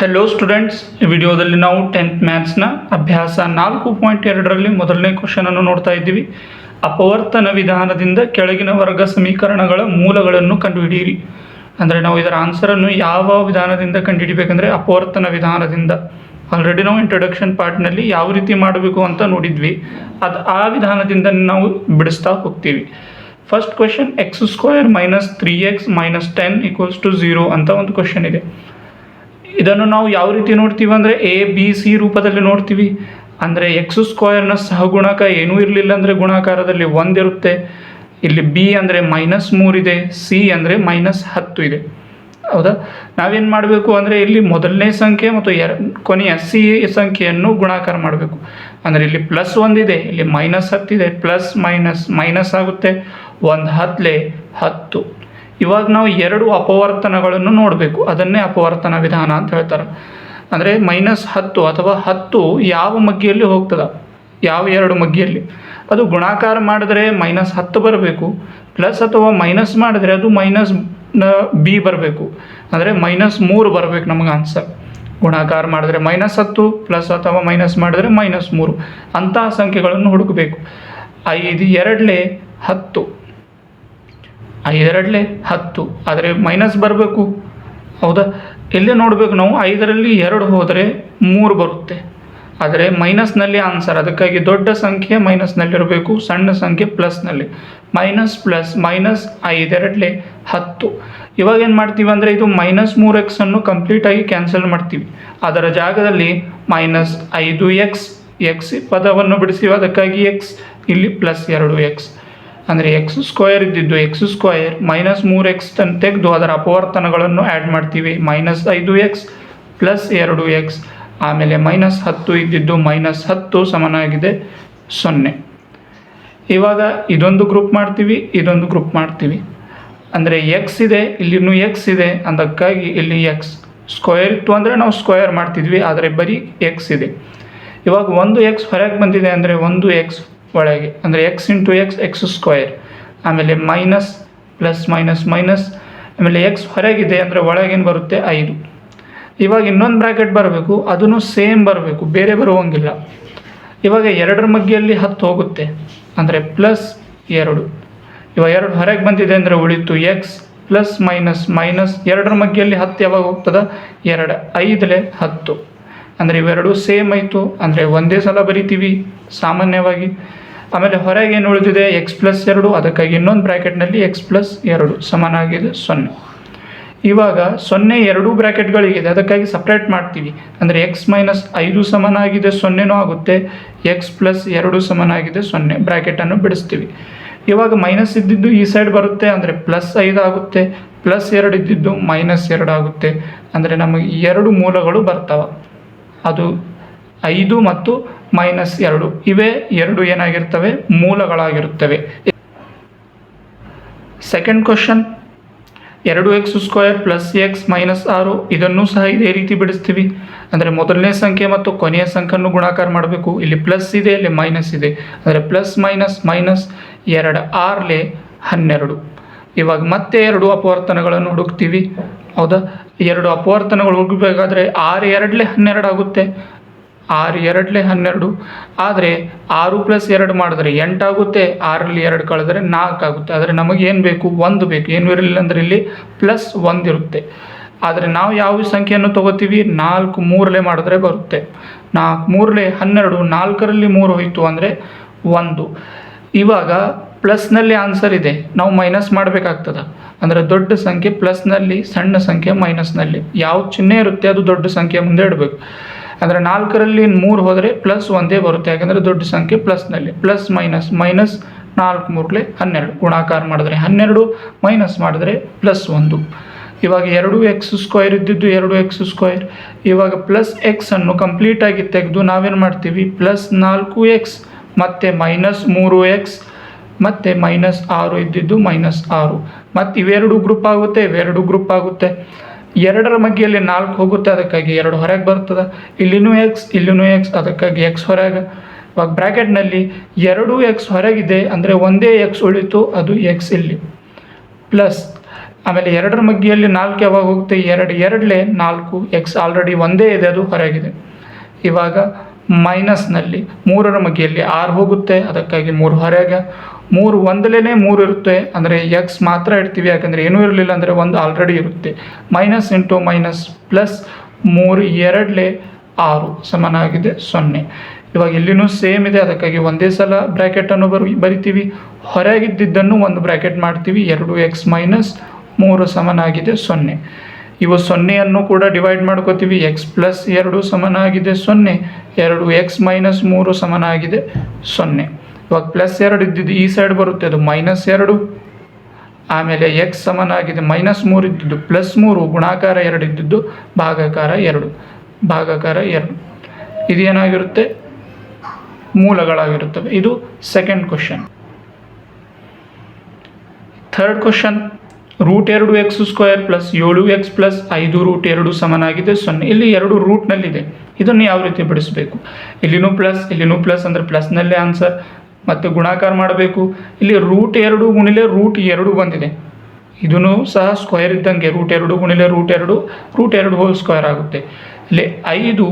Hello students ಈ ವಿಡಿಯೋದಲ್ಲಿ ನಾವು ಟೆಂತ್ ಮ್ಯಾಥ್ಸ್ನ ಅಭ್ಯಾಸ ನಾಲ್ಕು ಪಾಯಿಂಟ್ ಎರಡರಲ್ಲಿ ಮೊದಲನೇ ಕ್ವಶನನ್ನು ನೋಡ್ತಾ ಇದ್ದೀವಿ. ಅಪವರ್ತನ ವಿಧಾನದಿಂದ ಕೆಳಗಿನ ವರ್ಗ ಸಮೀಕರಣಗಳ ಮೂಲಗಳನ್ನು ಕಂಡುಹಿಡಿಯಿರಿ. ಅಂದರೆ ನಾವು ಇದರ ಆನ್ಸರನ್ನು ಯಾವ ವಿಧಾನದಿಂದ ಕಂಡುಹಿಡಿಬೇಕಂದ್ರೆ ಅಪವರ್ತನ ವಿಧಾನದಿಂದ. ಆಲ್ರೆಡಿ ನಾವು ಇಂಟ್ರೊಡಕ್ಷನ್ ಪಾರ್ಟ್ನಲ್ಲಿ ಯಾವ ರೀತಿ ಮಾಡಬೇಕು ಅಂತ ನೋಡಿದ್ವಿ. ಅದು ಆ ವಿಧಾನದಿಂದ ನಾವು ಬಿಡಿಸ್ತಾ ಹೋಗ್ತೀವಿ. First question X square minus three X minus ten equals to zero ಅಂತ ಒಂದು ಕ್ವೆಶನ್ ಇದೆ. ಇದನ್ನು ನಾವು ಯಾವ ರೀತಿ ನೋಡ್ತೀವಿ ಅಂದರೆ ಎ ಬಿ ಸಿ ರೂಪದಲ್ಲಿ ನೋಡ್ತೀವಿ. ಅಂದರೆ ಎಕ್ಸ್ ಸ್ಕ್ವಯರ್ನ ಸಹಗುಣಕ ಏನೂ ಇರಲಿಲ್ಲ ಅಂದರೆ ಗುಣಾಕಾರದಲ್ಲಿ ಒಂದಿರುತ್ತೆ ಇಲ್ಲಿ ಬಿ ಅಂದರೆ ಮೈನಸ್ ಮೂರಿದೆ ಸಿ ಅಂದರೆ ಮೈನಸ್ ಹತ್ತು ಇದೆ. ಹೌದಾ? ನಾವೇನು ಮಾಡಬೇಕು ಅಂದರೆ ಇಲ್ಲಿ ಮೊದಲನೇ ಸಂಖ್ಯೆ ಮತ್ತು ಎರ, ಕೊನೆಯ ಸಿ ಸಂಖ್ಯೆಯನ್ನು ಗುಣಾಕಾರ ಮಾಡಬೇಕು. ಅಂದರೆ ಇಲ್ಲಿ ಪ್ಲಸ್ ಒಂದಿದೆ ಇಲ್ಲಿ ಮೈನಸ್ ಹತ್ತಿದೆ ಪ್ಲಸ್ ಮೈನಸ್ ಮೈನಸ್ ಆಗುತ್ತೆ. ಒಂದು ಹತ್ತಲೆ ಹತ್ತು. ಇವಾಗ ನಾವು ಎರಡು ಅಪವರ್ತನಗಳನ್ನು ನೋಡಬೇಕು. ಅದನ್ನೇ ಅಪವರ್ತನ ವಿಧಾನ ಅಂತ ಹೇಳ್ತಾರೆ. ಅಂದರೆ ಮೈನಸ್ ಹತ್ತು ಅಥವಾ ಹತ್ತು ಯಾವ ಮಗ್ಗಿಯಲ್ಲಿ ಹೋಗ್ತದ? ಯಾವ ಎರಡು ಮಗ್ಗಿಯಲ್ಲಿ? ಅದು ಗುಣಾಕಾರ ಮಾಡಿದ್ರೆ ಮೈನಸ್ ಹತ್ತು ಬರಬೇಕು. ಪ್ಲಸ್ ಅಥವಾ ಮೈನಸ್ ಮಾಡಿದ್ರೆ ಅದು ಮೈನಸ್ ಬಿ ಬರಬೇಕು. ಅಂದರೆ ಮೈನಸ್ ಮೂರು ಬರಬೇಕು ನಮಗೆ ಆನ್ಸರ್ ಗುಣಾಕಾರ ಮಾಡಿದ್ರೆ ಮೈನಸ್ ಹತ್ತು, ಪ್ಲಸ್ ಅಥವಾ ಮೈನಸ್ ಮಾಡಿದ್ರೆ ಮೈನಸ್ ಮೂರು. ಅಂತಹ ಸಂಖ್ಯೆಗಳನ್ನು ಹುಡುಕಬೇಕು. ಐದು ಎರಡಲೇ ಹತ್ತು. ಐದರಲ್ಲೇ ಹತ್ತು. ಆದರೆ ಮೈನಸ್ ಬರಬೇಕು. ಹೌದಾ? ಇಲ್ಲೇ ನೋಡಬೇಕು ನಾವು. ಐದರಲ್ಲಿ ಎರಡು ಹೋದರೆ ಮೂರು ಬರುತ್ತೆ. ಆದರೆ ಮೈನಸ್ನಲ್ಲಿ ಆನ್ಸರ್ ಅದಕ್ಕಾಗಿ ದೊಡ್ಡ ಸಂಖ್ಯೆ ಮೈನಸ್ನಲ್ಲಿರಬೇಕು ಸಣ್ಣ ಸಂಖ್ಯೆ ಪ್ಲಸ್ನಲ್ಲಿ ಮೈನಸ್ ಪ್ಲಸ್ ಮೈನಸ್ ಐದೆರಡಲೆ ಹತ್ತು. ಇವಾಗ ಏನು ಮಾಡ್ತೀವಿ ಅಂದರೆ ಇದು ಮೈನಸ್ ಮೂರು ಎಕ್ಸನ್ನು ಕಂಪ್ಲೀಟಾಗಿ ಕ್ಯಾನ್ಸಲ್ ಮಾಡ್ತೀವಿ. ಅದರ ಜಾಗದಲ್ಲಿ ಮೈನಸ್ ಐದು ಎಕ್ಸ್ ಎಕ್ಸ್ ಪದವನ್ನು ಬಿಡಿಸಿ. ಅದಕ್ಕಾಗಿ ಎಕ್ಸ್ ಇಲ್ಲಿ ಪ್ಲಸ್ ಎರಡು ಎಕ್ಸ್ ಅಂದರೆ ಎಕ್ಸ್ ಸ್ಕ್ವಯರ್ ಇದ್ದಿದ್ದು ಎಕ್ಸ್ ಸ್ಕ್ವಯರ್ ಮೈನಸ್ ಮೂರು ಎಕ್ಸ್ ತನ್ನ ತೆಗೆದು ಅದರ ಅಪವರ್ತನಗಳನ್ನು ಆ್ಯಡ್ ಮಾಡ್ತೀವಿ. ಮೈನಸ್ ಐದು ಎಕ್ಸ್ ಪ್ಲಸ್ ಎರಡು ಎಕ್ಸ್ ಆಮೇಲೆ ಮೈನಸ್ ಹತ್ತು ಇದ್ದಿದ್ದು ಮೈನಸ್ ಹತ್ತು ಸಮನಾಗಿದೆ. ಸೊನ್ನೆ. ಇವಾಗ ಇದೊಂದು ಗ್ರೂಪ್ ಮಾಡ್ತೀವಿ, ಇದೊಂದು ಗ್ರೂಪ್ ಮಾಡ್ತೀವಿ. ಅಂದರೆ ಎಕ್ಸ್ ಇದೆ ಇಲ್ಲಿನೂ ಎಕ್ಸ್ ಇದೆ. ಅಂದಕ್ಕಾಗಿ ಇಲ್ಲಿ ಎಕ್ಸ್ ಸ್ಕ್ವಯರ್ ಇತ್ತು ಅಂದರೆ ನಾವು ಸ್ಕ್ವಯರ್ ಮಾಡ್ತಿದ್ವಿ, ಆದರೆ ಬರೀ ಎಕ್ಸ್ ಇದೆ. ಇವಾಗ ಒಂದು ಎಕ್ಸ್ ಹೊರಗೆ ಬಂದಿದೆ ಅಂದರೆ ಒಂದು ಎಕ್ಸ್ ಒಳಗೆ, ಅಂದರೆ X into X X square ಆಮೇಲೆ ಮೈನಸ್ ಪ್ಲಸ್ ಮೈನಸ್ ಮೈನಸ್ ಆಮೇಲೆ ಎಕ್ಸ್ ಹೊರಗಿದೆ ಅಂದರೆ ಒಳಗೇನು ಬರುತ್ತೆ? ಐದು. ಇವಾಗ ಇನ್ನೊಂದು ಬ್ರ್ಯಾಕೆಟ್ ಬರಬೇಕು, ಅದನ್ನು ಸೇಮ್ ಬರಬೇಕು, ಬೇರೆ ಬರುವಂಗಿಲ್ಲ. ಇವಾಗ ಎರಡರ ಮಗ್ಗಿಯಲ್ಲಿ ಹತ್ತು ಹೋಗುತ್ತೆ, ಅಂದರೆ ಪ್ಲಸ್ ಎರಡು. ಇವಾಗ ಎರಡು ಹೊರಗೆ ಬಂದಿದೆ ಅಂದರೆ ಉಳಿತು ಎಕ್ಸ್ ಪ್ಲಸ್ ಮೈನಸ್ ಮೈನಸ್ ಎರಡರ ಮಗ್ಗಿಯಲ್ಲಿ ಹತ್ತು ಯಾವಾಗ ಹೋಗ್ತದ? ಎರಡು. ಐದಲೆ ಹತ್ತು. ಅಂದರೆ ಇವೆರಡು ಸೇಮ್ ಆಯಿತು, ಅಂದರೆ ಒಂದೇ ಸಲ ಬರಿತೀವಿ, ಸಾಮಾನ್ಯವಾಗಿ. ಆಮೇಲೆ ಹೊರಗೆ ಏನು ಉಳಿದಿದೆ? ಎಕ್ಸ್ ಪ್ಲಸ್ ಎರಡು, ಅದಕ್ಕಾಗಿ ಇನ್ನೊಂದು ಬ್ರ್ಯಾಕೆಟ್ನಲ್ಲಿ ಎಕ್ಸ್ ಪ್ಲಸ್ ಎರಡು ಸಮನಾಗಿದೆ ಸೊನ್ನೆ. ಇವಾಗ ಸೊನ್ನೆ ಎರಡೂ ಬ್ರ್ಯಾಕೆಟ್ಗಳಿಗಿದೆ ಅದಕ್ಕಾಗಿ ಸಪ್ರೇಟ್ ಮಾಡ್ತೀವಿ. ಅಂದರೆ ಎಕ್ಸ್ ಮೈನಸ್ ಐದು ಸಮನಾಗಿದೆ, ಸೊನ್ನೆನೂ ಆಗುತ್ತೆ. ಎಕ್ಸ್ ಪ್ಲಸ್ ಎರಡು ಸಮನಾಗಿದೆ, ಸೊನ್ನೆ ಬ್ರ್ಯಾಕೆಟನ್ನು ಬಿಡಿಸ್ತೀವಿ. ಇವಾಗ ಮೈನಸ್ ಇದ್ದಿದ್ದು ಈ ಸೈಡ್ ಬರುತ್ತೆ, ಅಂದರೆ ಪ್ಲಸ್ ಐದು ಆಗುತ್ತೆ. ಪ್ಲಸ್ ಎರಡು ಇದ್ದಿದ್ದು ಮೈನಸ್ ಎರಡು ಆಗುತ್ತೆ. ಅಂದರೆ ನಮಗೆ ಎರಡು ಮೂಲಗಳು ಬರ್ತವೆ. ಅದು ಐದು ಮತ್ತು ಮೈನಸ್ ಎರಡು. ಇವೇ ಎರಡು ಏನಾಗಿರ್ತವೆ? ಮೂಲಗಳಾಗಿರುತ್ತವೆ ಸೆಕೆಂಡ್ ಕ್ವಶನ್ ಎರಡು X square plus X minus ಆರು. ಇದನ್ನು ಸಹ ಇದೇ ರೀತಿ ಬಿಡಿಸ್ತೀವಿ. ಅಂದರೆ ಮೊದಲನೇ ಸಂಖ್ಯೆ ಮತ್ತು ಕೊನೆಯ ಸಂಖ್ಯೆಯನ್ನು ಗುಣಾಕಾರ ಮಾಡಬೇಕು. ಇಲ್ಲಿ ಪ್ಲಸ್ ಇದೆ, ಇಲ್ಲಿ ಮೈನಸ್ ಇದೆ. ಅಂದರೆ ಪ್ಲಸ್ ಮೈನಸ್ ಮೈನಸ್ ಎರಡು, ಆರ್ಲೆ ಹನ್ನೆರಡು. ಇವಾಗ ಮತ್ತೆ ಎರಡು ಅಪವರ್ತನಗಳನ್ನು ಹುಡುಕ್ತೀವಿ. ಹೌದಾ? ಎರಡು ಅಪವರ್ತನಗಳು ಹುಡುಕಬೇಕಾದ್ರೆ ಆರು ಎರಡಲೆ ಹನ್ನೆರಡು ಆಗುತ್ತೆ. ಆರು ಎರಡಲೇ ಹನ್ನೆರಡು. ಆದರೆ ಆರು ಪ್ಲಸ್ ಎರಡು ಮಾಡಿದ್ರೆ ಎಂಟಾಗುತ್ತೆ, ಆರಲ್ಲಿ ಎರಡು ಕಳೆದ್ರೆ ನಾಲ್ಕು ಆಗುತ್ತೆ. ಆದರೆ ನಮಗೆ ಏನು ಬೇಕು? ಒಂದು ಬೇಕು. ಏನು ಇರಲಿಲ್ಲ ಅಂದರೆ ಇಲ್ಲಿ ಪ್ಲಸ್ ಒಂದಿರುತ್ತೆ ಆದರೆ ನಾವು ಯಾವ ಸಂಖ್ಯೆಯನ್ನು ತಗೋತೀವಿ? ನಾಲ್ಕು ಮೂರಲೆ ಮಾಡಿದ್ರೆ ಬರುತ್ತೆ. ನಾಲ್ಕು ಮೂರಲೆ ಹನ್ನೆರಡು, ನಾಲ್ಕರಲ್ಲಿ ಮೂರು ಹೋಯಿತು ಅಂದರೆ ಒಂದು. ಇವಾಗ ಪ್ಲಸ್ನಲ್ಲಿ ಆನ್ಸರ್ ಇದೆ. ನಾವು ಮೈನಸ್ ಮಾಡಬೇಕಾಗ್ತದೆ. ಅಂದರೆ ದೊಡ್ಡ ಸಂಖ್ಯೆ ಪ್ಲಸ್ನಲ್ಲಿ, ಸಣ್ಣ ಸಂಖ್ಯೆ ಮೈನಸ್ನಲ್ಲಿ. ಯಾವ ಚಿಹ್ನೆ ಇರುತ್ತೆ ಅದು ದೊಡ್ಡ ಸಂಖ್ಯೆ ಮುಂದೆ ಇಡಬೇಕು. ಅಂದರೆ ನಾಲ್ಕರಲ್ಲಿ ಮೂರು ಹೋದರೆ ಪ್ಲಸ್ ಒಂದೇ ಬರುತ್ತೆ. ಯಾಕಂದರೆ ದೊಡ್ಡ ಸಂಖ್ಯೆ ಪ್ಲಸ್ನಲ್ಲಿ ಪ್ಲಸ್ ಮೈನಸ್ ಮೈನಸ್ ನಾಲ್ಕು ಮೂರಲೆ ಹನ್ನೆರಡು. ಗುಣಾಕಾರ ಮಾಡಿದ್ರೆ ಹನ್ನೆರಡು ಮೈನಸ್ ಮಾಡಿದ್ರೆ ಪ್ಲಸ್ ಒಂದು. ಇವಾಗ ಎರಡು ಎಕ್ಸ್ ಸ್ಕ್ವೈರ್ ಇದ್ದಿದ್ದು ಎರಡು ಎಕ್ಸ್ ಸ್ಕ್ವೈರ್ ಇವಾಗ ಪ್ಲಸ್ ಎಕ್ಸನ್ನು ಕಂಪ್ಲೀಟಾಗಿ ತೆಗೆದು ನಾವೇನು ಮಾಡ್ತೀವಿ? ಪ್ಲಸ್ ನಾಲ್ಕು ಎಕ್ಸ್ ಮತ್ತು ಮೈನಸ್ ಮೂರು ಎಕ್ಸ್ ಮತ್ತು ಮೈನಸ್ ಆರು ಇದ್ದಿದ್ದು ಮೈನಸ್ ಆರು. ಮತ್ತು ಇವೆರಡು ಗ್ರೂಪ್ ಆಗುತ್ತೆ, ಇವೆರಡು ಗ್ರೂಪ್ ಆಗುತ್ತೆ. ಎರಡರ ಮಗ್ಗಿಯಲ್ಲಿ ನಾಲ್ಕು ಹೋಗುತ್ತೆ, ಅದಕ್ಕಾಗಿ ಎರಡು ಹೊರಗೆ ಬರ್ತದೆ. ಇಲ್ಲಿನೂ ಎಕ್ಸ್ ಇಲ್ಲಿನೂ ಎಕ್ಸ್ ಅದಕ್ಕಾಗಿ ಎಕ್ಸ್ ಹೊರಗೆ. ಇವಾಗ ಬ್ರ್ಯಾಕೆಟ್ನಲ್ಲಿ ಎರಡು ಎಕ್ಸ್ ಹೊರಗಿದೆ, ಅಂದರೆ ಒಂದೇ ಎಕ್ಸ್ ಉಳಿತು, ಅದು ಎಕ್ಸ್ ಇಲ್ಲಿ. ಪ್ಲಸ್, ಆಮೇಲೆ ಎರಡರ ಮಗ್ಗಿಯಲ್ಲಿ ನಾಲ್ಕು ಯಾವಾಗ ಹೋಗುತ್ತೆ? ಎರಡು, ಎರಡಲೇ ನಾಲ್ಕು ಎಕ್ಸ್ ಆಲ್ರೆಡಿ ಒಂದೇ ಇದೆ, ಅದು ಹೊರಗಿದೆ. ಇವಾಗ ಮೈನಸ್ನಲ್ಲಿ ಮೂರರ ಮಗ್ಗಿಯಲ್ಲಿ ಆರು ಹೋಗುತ್ತೆ, ಅದಕ್ಕಾಗಿ ಮೂರು ಹೊರಗೆ. ಮೂರು ಒಂದಲೇ ಮೂರು ಇರುತ್ತೆ. ಅಂದರೆ ಎಕ್ಸ್ ಮಾತ್ರ ಇಡ್ತೀವಿ. ಯಾಕಂದರೆ ಏನೂ ಇರಲಿಲ್ಲ ಅಂದರೆ ಒಂದು ಆಲ್ರೆಡಿ ಇರುತ್ತೆ. ಮೈನಸ್ ಇಂಟು ಮೈನಸ್ ಪ್ಲಸ್ ಮೂರು ಎರಡಲೇ ಆರು. ಸಮನಾಗಿದೆ ಸೊನ್ನೆ. ಇವಾಗ ಇಲ್ಲಿನೂ ಸೇಮ್ ಇದೆ. ಅದಕ್ಕಾಗಿ ಒಂದೇ ಸಲ ಬ್ರ್ಯಾಕೆಟನ್ನು ಬರು, ಬರಿತೀವಿ. ಹೊರಗಿದ್ದಿದ್ದನ್ನು ಒಂದು ಬ್ರ್ಯಾಕೆಟ್ ಮಾಡ್ತೀವಿ. ಎರಡು ಎಕ್ಸ್ ಮೈನಸ್ ಮೂರು ಸಮನಾಗಿದೆ ಸೊನ್ನೆ. ಇವು ಸೊನ್ನೆಯನ್ನು ಕೂಡ ಡಿವೈಡ್ ಮಾಡ್ಕೋತೀವಿ. ಎಕ್ಸ್ ಪ್ಲಸ್ ಎರಡು ಸಮನಾಗಿದೆ ಸೊನ್ನೆ. ಎರಡು ಎಕ್ಸ್ ಮೈನಸ್ ಮೂರು ಸಮನಾಗಿದೆ ಸೊನ್ನೆ. ಇವಾಗ ಪ್ಲಸ್ ಎರಡು ಇದ್ದಿದ್ದು ಈ ಸೈಡ್ ಬರುತ್ತೆ, ಅದು ಮೈನಸ್ ಎರಡು. ಆಮೇಲೆ ಎಕ್ಸ್ ಸಮನಾಗಿದೆ ಮೈನಸ್ ಮೂರು ಇದ್ದಿದ್ದು ಪ್ಲಸ್ ಮೂರು, ಗುಣಾಕಾರ ಎರಡು ಇದ್ದಿದ್ದು ಭಾಗಾಕಾರ ಎರಡು ಭಾಗಾಕಾರ ಎರಡು. ಇದೇನಾಗಿರುತ್ತೆ ಮೂಲಗಳಾಗಿರುತ್ತವೆ. ಇದು second question third question root ಎರಡು ಎಕ್ಸ್ ಸ್ಕ್ವೇರ್ ಪ್ಲಸ್ ಏಳು ಎಕ್ಸ್ ಪ್ಲಸ್ ಐದು ರೂಟ್ ಎರಡು ಸಮನಾಗಿದೆ, ಸೊನ್ನೆ. ಇಲ್ಲಿ ಎರಡು ರೂಟ್ನಲ್ಲಿದೆ ಇದನ್ನು ಯಾವ ರೀತಿ ಬಿಡಿಸಬೇಕು? ಇಲ್ಲಿನೂ ಪ್ಲಸ್ ಇಲ್ಲಿನೂ ಪ್ಲಸ್ ಅಂದರೆ ಪ್ಲಸ್ನಲ್ಲೇ ಆನ್ಸರ್ ಮತ್ತು ಗುಣಾಕಾರ ಮಾಡಬೇಕು. ಇಲ್ಲಿ ರೂಟ್ ಎರಡು ಗುಣಿಲೆ ರೂಟ್ ಎರಡು ಬಂದಿದೆ. ಇದೂ ಸಹ ಸ್ಕ್ವೇರ್ ಇದ್ದಂಗೆ ರೂಟ್ ಎರಡು ಗುಣಿಲೆ ರೂಟ್ ಎರಡು ರೂಟ್ ಎರಡು ಹೋಲ್ ಸ್ಕ್ವೇರ್ ಆಗುತ್ತೆ. ಇಲ್ಲಿ ಐದು,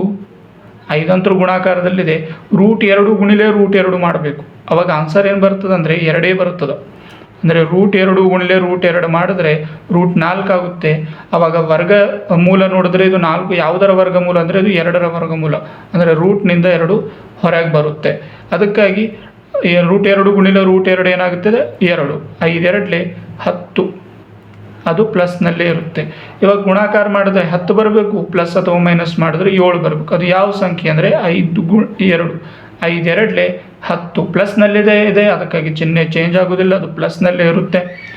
ಐದಂತರ ಗುಣಾಕಾರದಲ್ಲಿದೆ. ರೂಟ್ ಎರಡು ಗುಣಿಲೆ ರೂಟ್ ಎರಡು ಮಾಡಬೇಕು. ಅವಾಗ ಆನ್ಸರ್ ಏನು ಬರ್ತದೆ ಅಂದರೆ ಎರಡೇ ಬರುತ್ತದೆ. ಅಂದರೆ ರೂಟ್ ಎರಡು ಗುಣಿಲೆ ರೂಟ್ ಎರಡು ಮಾಡಿದ್ರೆ ರೂಟ್ ನಾಲ್ಕು ಆಗುತ್ತೆ. ಅವಾಗ ವರ್ಗ ಮೂಲ ನೋಡಿದ್ರೆ ಇದು ನಾಲ್ಕು, ಯಾವುದರ ವರ್ಗಮೂಲ ಅಂದರೆ ಇದು ಎರಡರ ವರ್ಗಮೂಲ ಅಂದರೆ ರೂಟ್ನಿಂದ ಎರಡು ಹೊರಗೆ ಬರುತ್ತೆ. ಅದಕ್ಕಾಗಿ ರೂಟ್ ಎರಡು ಗುಣಿಲ ರೂಟ್ ಎರಡು ಏನಾಗುತ್ತದೆ? ಎರಡು. ಐದೆರಡಲೆ ಹತ್ತು. ಅದು ಪ್ಲಸ್ನಲ್ಲೇ ಇರುತ್ತೆ. ಇವಾಗ ಗುಣಾಕಾರ ಮಾಡಿದ್ರೆ ಹತ್ತು ಬರಬೇಕು ಪ್ಲಸ್ ಅಥವಾ ಮೈನಸ್ ಮಾಡಿದ್ರೆ ಏಳು ಬರಬೇಕು. ಅದು ಯಾವ ಸಂಖ್ಯೆ ಅಂದರೆ ಐದು ಗು, ಎರಡು. ಐದೆರಡಲೆ ಹತ್ತು. ಪ್ಲಸ್ನಲ್ಲಿದೆ ಇದೆ. ಅದಕ್ಕಾಗಿ ಚಿಹ್ನೆ ಚೇಂಜ್ ಆಗೋದಿಲ್ಲ. ಅದು ಪ್ಲಸ್ನಲ್ಲೇ ಇರುತ್ತೆ.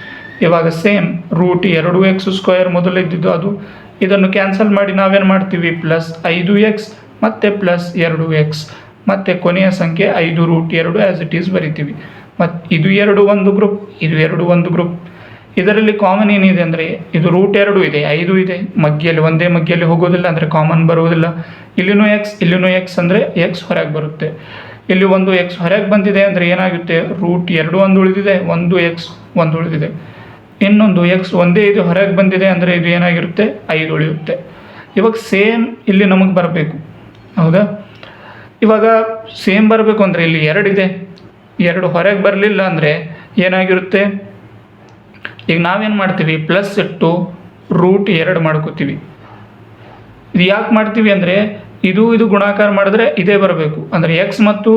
ಇವಾಗ ಸೇಮ್ ರೂಟ್ ಎರಡು ಎಕ್ಸ್ ಸ್ಕ್ವೇರ್ ಮೊದಲಿದ್ದಿದ್ದು ಅದು. ಇದನ್ನು ಕ್ಯಾನ್ಸಲ್ ಮಾಡಿ ನಾವೇನು ಮಾಡ್ತೀವಿ? ಪ್ಲಸ್ ಐದು ಎಕ್ಸ್ ಮತ್ತು ಪ್ಲಸ್ ಎರಡು ಎಕ್ಸ್ ಮತ್ತು ಕೊನೆಯ ಸಂಖ್ಯೆ ಐದು ರೂಟ್ ಎರಡು ಆ್ಯಸ್ ಇಟ್ ಈಸ್ ಬರಿತೀವಿ. ಮತ್ತು ಇದು ಎರಡು ಒಂದು ಗ್ರೂಪ್ ಇದು ಎರಡು ಒಂದು ಗ್ರೂಪ್ ಇದರಲ್ಲಿ ಕಾಮನ್ ಏನಿದೆ ಅಂದರೆ ಇದು ರೂಟ್ ಎರಡು ಇದೆ, ಐದು ಇದೆ. ಮಗ್ಗಿಯಲ್ಲಿ ಒಂದೇ ಮಗ್ಗಿಯಲ್ಲಿ ಹೋಗೋದಿಲ್ಲ ಅಂದರೆ ಕಾಮನ್ ಬರುವುದಿಲ್ಲ. ಇಲ್ಲಿನೂ ಎಕ್ಸ್ ಇಲ್ಲಿನೂ ಎಕ್ಸ್ ಅಂದರೆ ಎಕ್ಸ್ ಹೊರಗೆ ಬರುತ್ತೆ. ಇಲ್ಲಿ ಒಂದು ಎಕ್ಸ್ ಹೊರಗೆ ಬಂದಿದೆ ಅಂದರೆ ಏನಾಗುತ್ತೆ? ರೂಟ್ ಎರಡು ಒಂದು ಉಳಿದಿದೆ, ಒಂದು ಎಕ್ಸ್ ಒಂದು ಉಳಿದಿದೆ. ಇನ್ನೊಂದು ಎಕ್ಸ್ ಒಂದೇ ಇದು ಹೊರಗೆ ಬಂದಿದೆ ಅಂದರೆ ಇದು ಏನಾಗಿರುತ್ತೆ? ಐದು ಉಳಿಯುತ್ತೆ. ಇವಾಗ ಸೇಮ್ ಇಲ್ಲಿ ನಮಗೆ ಬರಬೇಕು. ಹೌದಾ? ಇವಾಗ ಸೇಮ್ ಬರಬೇಕು ಅಂದರೆ ಇಲ್ಲಿ ಎರಡಿದೆ ಎರಡು ಹೊರಗೆ ಬರಲಿಲ್ಲ ಅಂದರೆ ಏನಾಗಿರುತ್ತೆ? ಈಗ ನಾವೇನು ಮಾಡ್ತೀವಿ? ಪ್ಲಸ್ ಇಟ್ಟು ರೂಟ್ ಎರಡು ಮಾಡ್ಕೋತೀವಿ. ಇದು ಯಾಕೆ ಮಾಡ್ತೀವಿ ಅಂದರೆ ಇದು ಇದು ಗುಣಾಕಾರ ಮಾಡಿದ್ರೆ ಇದೇ ಬರಬೇಕು. ಅಂದರೆ ಎಕ್ಸ್ ಮತ್ತು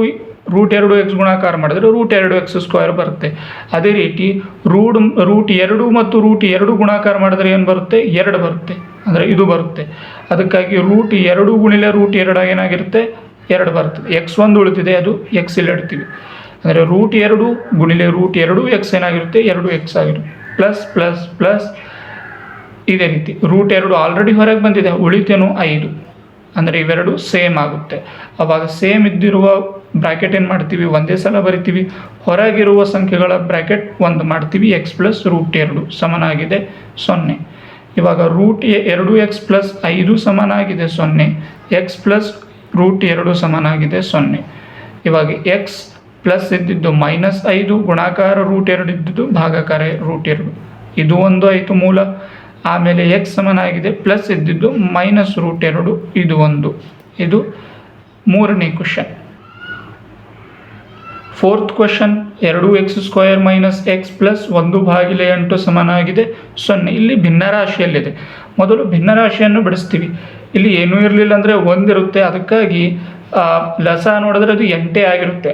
ರೂಟ್ ಎರಡು ಎಕ್ಸ್ ಗುಣಾಕಾರ ಮಾಡಿದ್ರೆ ರೂಟ್ ಎರಡು ಎಕ್ಸ್ ಸ್ಕ್ವೇರ್ ಬರುತ್ತೆ. ಅದೇ ರೀತಿ ರೂಡ್ ರೂಟ್ ಎರಡು ಮತ್ತು ರೂಟ್ ಎರಡು ಗುಣಾಕಾರ ಮಾಡಿದ್ರೆ ಏನು ಬರುತ್ತೆ? ಎರಡು ಬರುತ್ತೆ. ಅಂದರೆ ಇದು ಬರುತ್ತೆ. ಅದಕ್ಕಾಗಿ ರೂಟ್ ಎರಡು ಗುಣಿಲೆ ರೂಟ್ ಎರಡು ಏನಾಗಿರುತ್ತೆ? ಎರಡು ಬರ್ತದೆ ಎಕ್ಸ್ ಒಂದು ಉಳಿತಿದೆ, ಅದು ಎಕ್ಸ್ ಇಲ್ಲಿ ಇಡ್ತೀವಿ. ಅಂದರೆ ರೂಟ್ ಎರಡು, ಗುಣಿಲೆ ರೂಟ್ ಎರಡು ಎಕ್ಸ್ ಏನಾಗಿರುತ್ತೆ? ಎರಡು ಎಕ್ಸ್ ಆಗಿರುತ್ತೆ. ಪ್ಲಸ್ ಪ್ಲಸ್ ಪ್ಲಸ್ ಇದೇ ರೀತಿ. ರೂಟ್ ಎರಡು ಆಲ್ರೆಡಿ ಹೊರಗೆ ಬಂದಿದೆ, ಉಳಿತೇನು ಐದು. ಅಂದರೆ ಇವೆರಡು ಸೇಮ್ ಆಗುತ್ತೆ. ಅವಾಗ ಸೇಮ್ ಇದ್ದಿರುವ ಬ್ರ್ಯಾಕೆಟ್ ಏನು ಮಾಡ್ತೀವಿ? ಒಂದೇ ಸಲ ಬರಿತೀವಿ. ಹೊರಗಿರುವ ಸಂಖ್ಯೆಗಳ ಬ್ರ್ಯಾಕೆಟ್ ಒಂದು ಮಾಡ್ತೀವಿ. ಎಕ್ಸ್ ಪ್ಲಸ್ ರೂಟ್ ಎರಡು ಸಮನಾಗಿದೆ, ಸೊನ್ನೆ. ಇವಾಗ ರೂಟ್ ಎರಡು ಎಕ್ಸ್ ಪ್ಲಸ್ ಐದು ಸಮನಾಗಿದೆ, ಸೊನ್ನೆ. ಎಕ್ಸ್ ಪ್ಲಸ್ ರೂಟ್ ಎರಡು ಸಮನಾಗಿದೆ ಸೊನ್ನೆ. ಇವಾಗ ಎಕ್ಸ್ ಪ್ಲಸ್ ಇದ್ದಿದ್ದು ಮೈನಸ್ ಐದು, ಗುಣಾಕಾರ ರೂಟ್ ಎರಡು ಇದ್ದಿದ್ದು ಭಾಗಾಕಾರ ರೂಟ್ ಎರಡು. ಇದು ಒಂದು ಆಯಿತು ಮೂಲ. ಆಮೇಲೆ ಎಕ್ಸ್ ಸಮನಾಗಿದೆ ಪ್ಲಸ್ ಇದ್ದಿದ್ದು ಮೈನಸ್ ರೂಟ್ ಎರಡು, ಇದು ಒಂದು. ಇದು ಮೂರನೇ ಕ್ವಶನ್ ಫೋರ್ತ್ ಕ್ವಶನ್ ಎರಡು X square minus X plus ಒಂದು ಬಾಗಿಲೆ ಎಂಟು ಸಮನಾಗಿದೆ. ಸೊನ್ನೆ, ಇಲ್ಲಿ ಭಿನ್ನರಾಶಿಯಲ್ಲಿದೆ ಮೊದಲು ಭಿನ್ನರಾಶಿಯನ್ನು ಬಿಡಿಸ್ತೀವಿ. ಇಲ್ಲಿ ಏನೂ ಇರಲಿಲ್ಲ ಅಂದರೆ ಒಂದಿರುತ್ತೆ ಅದಕ್ಕಾಗಿ ಲಸ ನೋಡಿದ್ರೆ ಅದು ಎಂಟೇ ಆಗಿರುತ್ತೆ.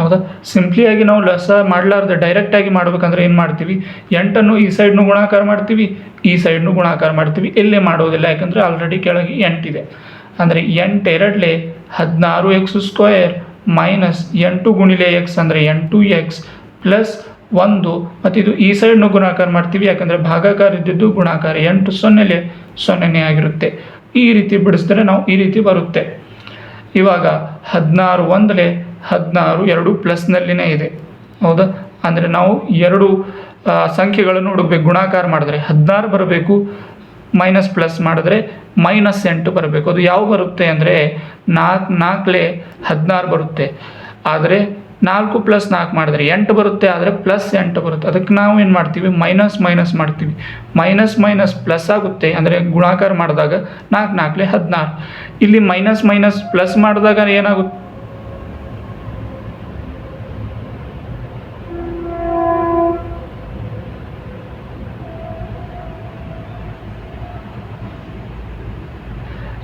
ಹೌದಾ? ಸಿಂಪ್ಲಿಯಾಗಿ ನಾವು ಲಸ ಮಾಡಲಾರ್ದೆ ಡೈರೆಕ್ಟಾಗಿ ಮಾಡ್ಬೇಕಂದ್ರೆ ಏನು ಮಾಡ್ತೀವಿ? ಎಂಟನ್ನು ಈ ಸೈಡ್ನು ಗುಣಾಕಾರ ಮಾಡ್ತೀವಿ, ಈ ಸೈಡ್ನು ಗುಣಾಕಾರ ಮಾಡ್ತೀವಿ. ಇಲ್ಲೇ ಮಾಡೋದಿಲ್ಲ. ಯಾಕಂದರೆ ಆಲ್ರೆಡಿ ಕೆಳಗೆ ಎಂಟಿದೆ. ಅಂದರೆ ಎಂಟು ಹದಿನಾರು ಎಕ್ಸ್ ಸ್ಕ್ವಯರ್ ಮೈನಸ್ ಎಂಟು ಗುಣಿಲೆ ಎಕ್ಸ್ ಅಂದರೆ ಎಂಟು ಎಕ್ಸ್ ಪ್ಲಸ್ ಒಂದು. ಮತ್ತು ಇದು ಈ ಸೈಡ್ನು ಗುಣಾಕಾರ ಮಾಡ್ತೀವಿ. ಯಾಕಂದರೆ ಭಾಗಾಕಾರ ಇದ್ದಿದ್ದು ಗುಣಾಕಾರ ಎಂಟು ಸೊನ್ನೆಲೆ ಸೊನ್ನೆನೇ ಆಗಿರುತ್ತೆ. ಈ ರೀತಿ ಬಿಡಿಸಿದ್ರೆ ನಾವು ಈ ರೀತಿ ಬರುತ್ತೆ. ಇವಾಗ ಹದಿನಾರು ಒಂದಲೆ ಹದಿನಾರು ಎರಡು ಪ್ಲಸ್ನಲ್ಲಿನೇ ಇದೆ. ಹೌದಾ? ಅಂದರೆ ನಾವು ಎರಡು ಸಂಖ್ಯೆಗಳನ್ನು ಹುಡುಕ್ಬೇಕು. ಗುಣಾಕಾರ ಮಾಡಿದ್ರೆ ಹದಿನಾರು ಬರಬೇಕು. ಮೈನಸ್ ಪ್ಲಸ್ ಮಾಡಿದ್ರೆ ಮೈನಸ್ ಎಂಟು ಬರಬೇಕು. ಅದು ಯಾವ ಬರುತ್ತೆ ಅಂದರೆ ನಾಲ್ಕು ನಾಲ್ಕಲೆ ಹದಿನಾರು ಬರುತ್ತೆ. ಆದರೆ ನಾಲ್ಕು ಪ್ಲಸ್ ನಾಲ್ಕು ಮಾಡಿದ್ರೆ ಎಂಟು ಬರುತ್ತೆ, ಆದರೆ ಪ್ಲಸ್ ಎಂಟು ಬರುತ್ತೆ. ಅದಕ್ಕೆ ನಾವು ಏನು ಮಾಡ್ತೀವಿ? ಮೈನಸ್ ಮೈನಸ್ ಮಾಡ್ತೀವಿ. ಮೈನಸ್ ಮೈನಸ್ ಪ್ಲಸ್ ಆಗುತ್ತೆ ಅಂದರೆ ಗುಣಾಕಾರ ಮಾಡಿದಾಗ ನಾಲ್ಕು ನಾಲ್ಕಲೆ ಹದಿನಾರು. ಇಲ್ಲಿ ಮೈನಸ್ ಮೈನಸ್ ಪ್ಲಸ್ ಮಾಡಿದಾಗ ಏನಾಗುತ್ತೆ?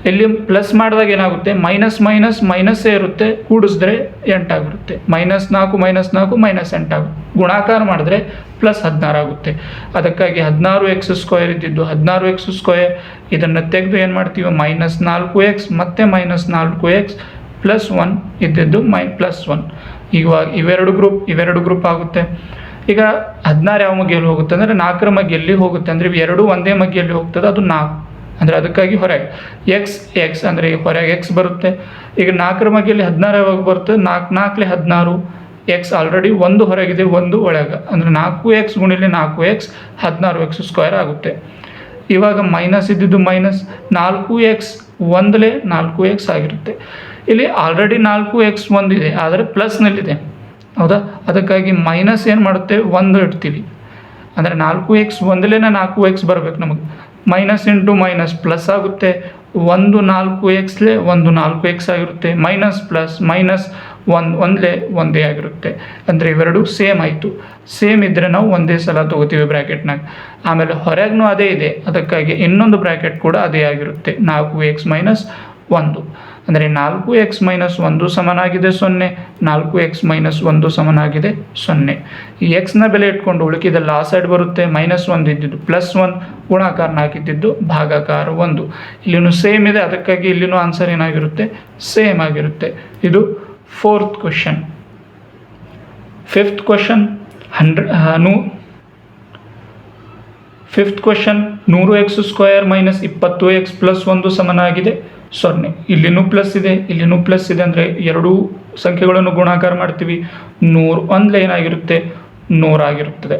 ಇಲ್ಲಿ ಪ್ಲಸ್ ಮಾಡಿದಾಗ ಏನಾಗುತ್ತೆ? ಮೈನಸ್ ಮೈನಸ್ ಮೈನಸ್ಸೇ ಇರುತ್ತೆ. ಕೂಡಿಸಿದ್ರೆ ಎಂಟಾಗಿರುತ್ತೆ. ಮೈನಸ್ ನಾಲ್ಕು ಮೈನಸ್ ನಾಲ್ಕು ಮೈನಸ್ ಎಂಟಾಗುತ್ತೆ ಗುಣಾಕಾರ ಮಾಡಿದ್ರೆ ಪ್ಲಸ್ ಹದಿನಾರು ಆಗುತ್ತೆ. ಅದಕ್ಕಾಗಿ ಹದಿನಾರು ಎಕ್ಸ್ ಸ್ಕ್ವೇರ್ ಇದ್ದಿದ್ದು ಹದಿನಾರು ಎಕ್ಸ್ ಸ್ಕ್ವೇರ್ ಇದನ್ನು ತೆಗೆದು ಏನು ಮಾಡ್ತೀವಿ? ಮೈನಸ್ ನಾಲ್ಕು ಎಕ್ಸ್ ಮತ್ತೆ ಮೈನಸ್ ನಾಲ್ಕು ಎಕ್ಸ್ ಪ್ಲಸ್ ಒನ್ ಇದ್ದಿದ್ದು ಮೈ ಪ್ಲಸ್ ಒನ್ ಇವಾಗ ಇವೆರಡು ಗ್ರೂಪ್ ಇವೆರಡು ಗ್ರೂಪ್ ಆಗುತ್ತೆ. ಈಗ ಹದಿನಾರು ಯಾವ ಮಗ್ಗಿಯಲ್ಲಿ ಹೋಗುತ್ತೆ ಅಂದರೆ ನಾಲ್ಕರ ಮಗ್ಗಿಯಲ್ಲಿ ಹೋಗುತ್ತೆ. ಅಂದರೆ ಇವೆರಡು ಒಂದೇ ಮಗ್ಗಿಯಲ್ಲಿ ಹೋಗ್ತದೆ. ಅದು ನಾಲ್ಕು. ಅಂದರೆ ಅದಕ್ಕಾಗಿ ಹೊರಗೆ ಎಕ್ಸ್ ಎಕ್ಸ್ ಅಂದರೆ ಹೊರಗೆ ಎಕ್ಸ್ ಬರುತ್ತೆ. ಈಗ ನಾಲ್ಕರ ಮಗಿಯಲ್ಲಿ ಹದಿನಾರು ಯಾವಾಗ ಬರುತ್ತೆ? ನಾಲ್ಕು, ನಾಲ್ಕಲೆ ಹದಿನಾರು. ಎಕ್ಸ್ ಆಲ್ರೆಡಿ ಒಂದು ಹೊರಗಿದೆ, ಒಂದು ಒಳಗೆ. ಅಂದರೆ ನಾಲ್ಕು ಎಕ್ಸ್ ಗುಣಿಲಿ ನಾಲ್ಕು ಎಕ್ಸ್ ಹದಿನಾರು ಎಕ್ಸ್ ಸ್ಕ್ವೇರ್ ಆಗುತ್ತೆ. ಇವಾಗ ಮೈನಸ್ ಇದ್ದಿದ್ದು ಮೈನಸ್ ನಾಲ್ಕು ಎಕ್ಸ್ ಒಂದಲೇ ನಾಲ್ಕು ಎಕ್ಸ್ ಆಗಿರುತ್ತೆ. ಇಲ್ಲಿ ಆಲ್ರೆಡಿ ನಾಲ್ಕು ಎಕ್ಸ್ ಒಂದಿದೆ, ಆದರೆ ಪ್ಲಸ್ನಲ್ಲಿದೆ ಹೌದಾ? ಅದಕ್ಕಾಗಿ ಮೈನಸ್ ಏನು ಮಾಡುತ್ತೆ? ಒಂದು ಇಡ್ತೀವಿ. ಅಂದರೆ ನಾಲ್ಕು ಎಕ್ಸ್ ಒಂದಲೇ ನಾಲ್ಕು ಎಕ್ಸ್ ಬರಬೇಕು ನಮಗೆ. ಮೈನಸ್ ಇಂಟು ಮೈನಸ್ ಪ್ಲಸ್ ಆಗುತ್ತೆ. ಒಂದು ನಾಲ್ಕು ಎಕ್ಸ್ಲೇ ಒಂದು ನಾಲ್ಕು ಎಕ್ಸ್ ಆಗಿರುತ್ತೆ. ಮೈನಸ್ ಪ್ಲಸ್ ಮೈನಸ್ ಒಂದು ಒಂದಲೇ ಒಂದೇ ಆಗಿರುತ್ತೆ. ಅಂದರೆ ಇವೆರಡು ಸೇಮ್ ಆಯಿತು. ಸೇಮ್ ಇದ್ದರೆ ನಾವು ಒಂದೇ ಸಲ ತೊಗೋತೀವಿ ಬ್ರ್ಯಾಕೆಟ್ನಾಗ ಆಮೇಲೆ ಹೊರಗೂ ಅದೇ ಇದೆ. ಅದಕ್ಕಾಗಿ ಇನ್ನೊಂದು ಬ್ರ್ಯಾಕೆಟ್ ಕೂಡ ಅದೇ ಆಗಿರುತ್ತೆ. ನಾಲ್ಕು ಎಕ್ಸ್ ಮೈನಸ್ ಒಂದು. ಅಂದರೆ ನಾಲ್ಕು ಎಕ್ಸ್ ಮೈನಸ್ ಒಂದು ಸಮನಾಗಿದೆ ಸೊನ್ನೆ, ನಾಲ್ಕು ಎಕ್ಸ್ ಮೈನಸ್ ಒಂದು ಸಮನಾಗಿದೆ ಸೊನ್ನೆ. ಈ ಎಕ್ಸ್ನ ಬೆಲೆ ಇಟ್ಕೊಂಡು ಉಳುಕಿದೆಲ್ಲ ಆ ಸೈಡ್ ಬರುತ್ತೆ, ಮೈನಸ್ ಒಂದು ಇದ್ದಿದ್ದು ಪ್ಲಸ್ ಒನ್ ಗುಣಾಕಾರನ ಹಾಕಿದ್ದಿದ್ದು ಭಾಗಾಕಾರ ಒಂದು. ಇಲ್ಲಿನೂ ಸೇಮ್ ಇದೆ, ಅದಕ್ಕಾಗಿ ಇಲ್ಲಿನೂ ಆನ್ಸರ್ ಏನಾಗಿರುತ್ತೆ? ಸೇಮ್ ಆಗಿರುತ್ತೆ. ಇದು fourth question fifth question hundred fifth question ನೂರು ಎಕ್ಸ್ ಸ್ಕ್ವಯರ್ ಮೈನಸ್ ಇಪ್ಪತ್ತು ಎಕ್ಸ್ ಪ್ಲಸ್ ಒಂದು ಸಮನಾಗಿದೆ. ಸೊನ್ನೆ. ಇಲ್ಲಿನೂ ಪ್ಲಸ್ ಇದೆ, ಇಲ್ಲಿನೂ ಪ್ಲಸ್ ಇದೆ ಅಂದರೆ ಎರಡೂ ಸಂಖ್ಯೆಗಳನ್ನು ಗುಣಾಕಾರ ಮಾಡ್ತೀವಿ. ನೂರು ಒಂದ್ಲೆ ಏನಾಗಿರುತ್ತೆ? ನೂರಾಗಿರುತ್ತದೆ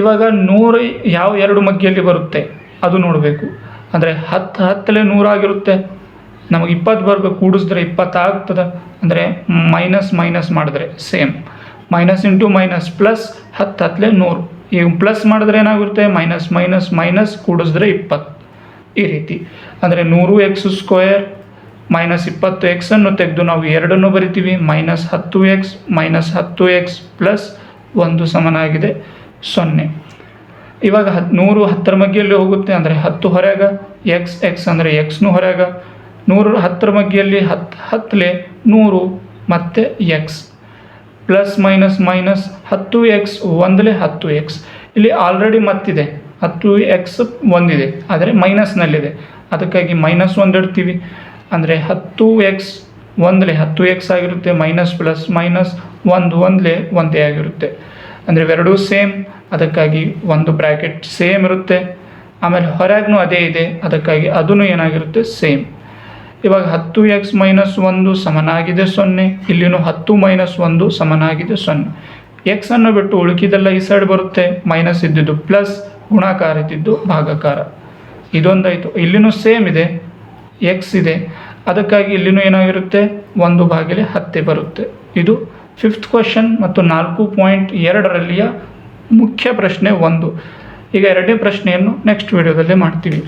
ಇವಾಗ ನೂರು ಯಾವ ಎರಡು ಮಗ್ಗಿಯಲ್ಲಿ ಬರುತ್ತೆ? ಅದು ನೋಡಬೇಕು. ಅಂದರೆ ಹತ್ತು ಹತ್ತಲೇ ನೂರಾಗಿರುತ್ತೆ ನಮಗೆ ಇಪ್ಪತ್ತು ಬರಬೇಕು, ಕೂಡಿಸಿದ್ರೆ ಇಪ್ಪತ್ತು ಆಗ್ತದೆ. ಅಂದರೆ ಮೈನಸ್ ಮೈನಸ್ ಮಾಡಿದ್ರೆ same minus into minus plus ಹತ್ತು ಹತ್ತಲೇ ನೂರು. ಈಗ ಪ್ಲಸ್ ಮಾಡಿದ್ರೆ ಏನಾಗುತ್ತೆ? ಮೈನಸ್ ಮೈನಸ್ ಮೈನಸ್ ಕೂಡಿಸಿದ್ರೆ ಇಪ್ಪತ್ತು. ಈ ರೀತಿ. ಅಂದರೆ ನೂರು ಎಕ್ಸ್ ಸ್ಕ್ವೇರ್ ಮೈನಸ್ ಇಪ್ಪತ್ತು ಎಕ್ಸನ್ನು ತೆಗೆದು ನಾವು ಎರಡನ್ನು ಬರಿತೀವಿ. ಮೈನಸ್ ಹತ್ತು ಎಕ್ಸ್ ಮೈನಸ್ ಹತ್ತು ಎಕ್ಸ್ ಪ್ಲಸ್ ಒಂದು ಸಮನಾಗಿದೆ. ಸೊನ್ನೆ. ಇವಾಗ ಹತ್ ನೂರು ಹತ್ತರ ಮಗ್ಗಿಯಲ್ಲಿ ಹೋಗುತ್ತೆ ಅಂದರೆ ಹತ್ತು ಹೊರಗ ಎಕ್ಸ್ ಎಕ್ಸ್ ಅಂದರೆ ಎಕ್ಸ್ನು ಹೊರಗ. ನೂರು ಹತ್ತರ ಮಗ್ಗಿಯಲ್ಲಿ ಹತ್ತು ಹತ್ತಲೆ ನೂರು ಮತ್ತು ಎಕ್ಸ್ ಪ್ಲಸ್ ಮೈನಸ್ ಮೈನಸ್ ಹತ್ತು ಎಕ್ಸ್ ಒಂದಲೇ ಹತ್ತು ಎಕ್ಸ್ ಇಲ್ಲಿ ಆಲ್ರೆಡಿ ಮತ್ತಿದೆ. ಹತ್ತು ಎಕ್ಸ್ ಒಂದಿದೆ, ಆದರೆ ಮೈನಸ್ನಲ್ಲಿದೆ ಅದಕ್ಕಾಗಿ ಮೈನಸ್ ಒಂದು ಇಡ್ತೀವಿ. ಅಂದರೆ ಹತ್ತು ಎಕ್ಸ್ ಒಂದಲೇ ಹತ್ತು ಎಕ್ಸ್ ಆಗಿರುತ್ತೆ ಮೈನಸ್ ಪ್ಲಸ್ ಮೈನಸ್ ಒಂದು ಒಂದಲೇ ಒಂದೇ ಆಗಿರುತ್ತೆ. ಅಂದರೆ ಎರಡೂ ಸೇಮ್ ಅದಕ್ಕಾಗಿ ಒಂದು ಬ್ರ್ಯಾಕೆಟ್ ಸೇಮ್ ಇರುತ್ತೆ. ಆಮೇಲೆ ಹೊರಗೂ ಅದೇ ಇದೆ, ಅದಕ್ಕಾಗಿ ಅದೂ ಏನಾಗಿರುತ್ತೆ? ಸೇಮ್ ಇವಾಗ ಹತ್ತು ಎಕ್ಸ್ ಮೈನಸ್ ಒಂದು ಸಮನಾಗಿದೆ ಸೊನ್ನೆ, ಇಲ್ಲಿನೂ ಹತ್ತು ಮೈನಸ್ ಒಂದು ಸಮನಾಗಿದೆ ಸೊನ್ನೆ. ಎಕ್ಸನ್ನು ಬಿಟ್ಟು ಉಳುಕಿದೆಲ್ಲ ಈ ಸೈಡ್ ಬರುತ್ತೆ ಮೈನಸ್ ಇದ್ದಿದ್ದು ಪ್ಲಸ್ ಗುಣಾಕಾರ ಇದ್ದಿದ್ದು ಭಾಗಾಕಾರ. ಇದೊಂದಾಯಿತು. ಇಲ್ಲಿನೂ ಸೇಮ್ ಇದೆ. ಎಕ್ಸ್ ಇದೆ. ಅದಕ್ಕಾಗಿ ಇಲ್ಲಿನೂ ಏನಾಗಿರುತ್ತೆ? ಒಂದು ಬಾಗಿಲೆ ಹತ್ತೆ ಬರುತ್ತೆ. ಇದು ಫಿಫ್ತ್ ಕ್ವಶನ್ ಮತ್ತು ನಾಲ್ಕು ಪಾಯಿಂಟ್ ಎರಡರಲ್ಲಿಯ ಮುಖ್ಯ ಪ್ರಶ್ನೆ ಒಂದು. ಈಗ ಎರಡನೇ ಪ್ರಶ್ನೆಯನ್ನು ನೆಕ್ಸ್ಟ್ ವಿಡಿಯೋದಲ್ಲಿ ಮಾಡ್ತೀವಿ.